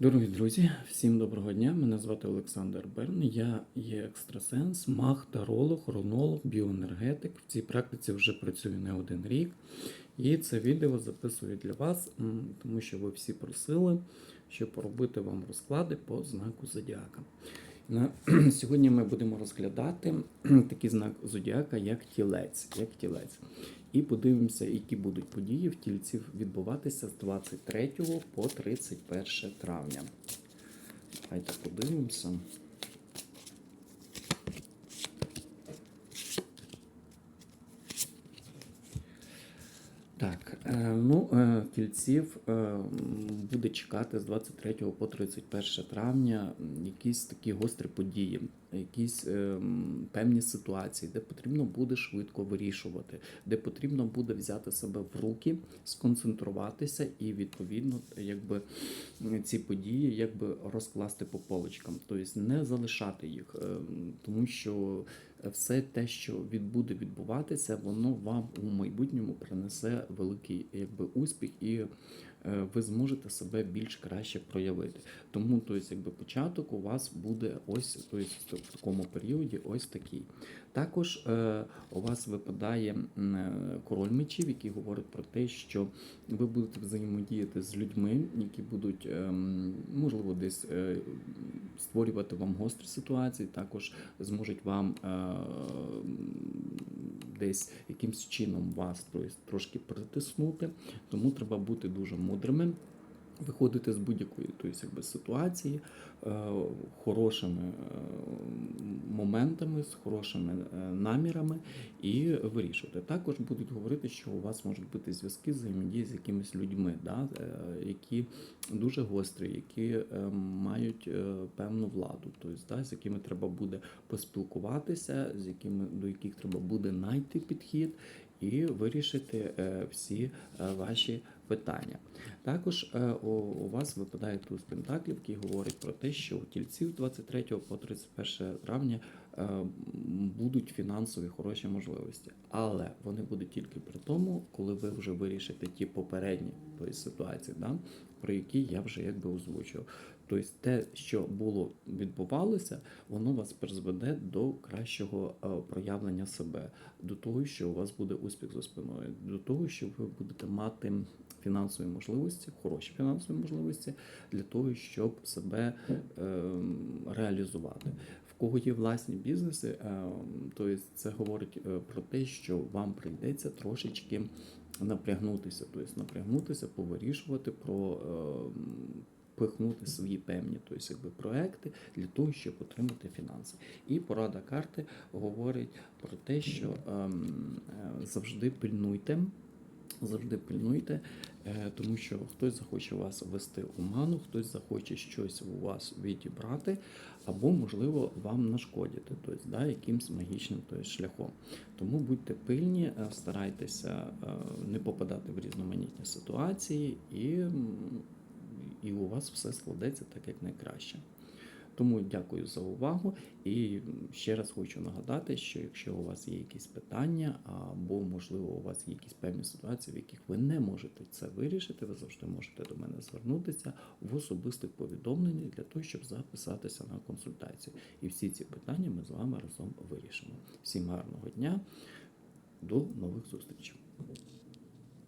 Дорогі друзі, всім доброго дня. Мене звати Олександр Берн. Я є екстрасенс, маг, таролог, хронолог, біоенергетик. В цій практиці вже працюю не один рік. І це відео записую для вас, тому що ви всі просили, щоб поробити вам розклади по знаку зодіака. Сьогодні ми будемо розглядати такий знак зодіака, як тілець. Як тілець. І подивимося, які будуть події в тільців відбуватися з 23 по 31 травня. Давайте подивимося. Так, е, ну, е, кільців е, буде чекати з 23 по 31 травня якісь такі гострі події, якісь е, певні ситуації, де потрібно буде швидко вирішувати, де потрібно буде взяти себе в руки, сконцентруватися і відповідно, якби ці події якби розкласти по полочкам, тобто не залишати їх, е, тому що все те, що відбуде відбуватися, воно вам у майбутньому принесе великий якби успіх і ви зможете себе більш краще проявити. Тому тобто, якби початок у вас буде ось тобто, в такому періоді, ось такий. Також е, у вас випадає е, король мечів, який говорить про те, що ви будете взаємодіяти з людьми, які будуть можливо десь е, створювати вам гострі ситуації, також зможуть вам е, десь якимсь чином вас трошки притиснути. Тому треба бути дуже мудрими. Виходити з будь-якої якби, ситуації е, хорошими е, моментами, з хорошими е, намірами і вирішувати. Також будуть говорити, що у вас можуть бути зв'язки взаємодії з якимись людьми, да, е, які дуже гострі, які е, мають певну владу, тобто, да, з якими треба буде поспілкуватися, з якими до яких треба буде знайти підхід і вирішити всі ваші питання. Також е, у, вас випадає туз пентаклів, який говорить про те, що у тільців 23 по 31 травня е, будуть фінансові хороші можливості, але вони будуть тільки при тому, коли ви вже вирішите ті попередні ситуації, да, про які я вже якби озвучив. Тобто те, що було відбувалося, воно вас призведе до кращого е, проявлення себе, до того, що у вас буде успіх за спиною, до того, що ви будете мати фінансові можливості, хороші фінансові можливості для того, щоб себе е, реалізувати. В кого є власні бізнеси, е, то це говорить е, про те, що вам прийдеться трошечки напрягнутися, тобто напрягнутися, повирішувати про. е, Пихнути свої певні тобто, якби, проекти для того, щоб отримати фінанси. І порада карти говорить про те, що ем, е, завжди пильнуйте, завжди пильнуйте, е, тому що хтось захоче вас ввести у ману, хтось захоче щось у вас відібрати, або, можливо, вам нашкодити, тобто, да, якимсь магічним тобто, шляхом. Тому будьте пильні, е, старайтеся е, не попадати в різноманітні ситуації, і, і у вас все складеться так, як найкраще. Тому дякую за увагу. І ще раз хочу нагадати, що якщо у вас є якісь питання, або можливо у вас є якісь певні ситуації, в яких ви не можете це вирішити, ви завжди можете до мене звернутися в особистих повідомленнях для того, щоб записатися на консультацію. І всі ці питання ми з вами разом вирішимо. Всім гарного дня, до нових зустрічей.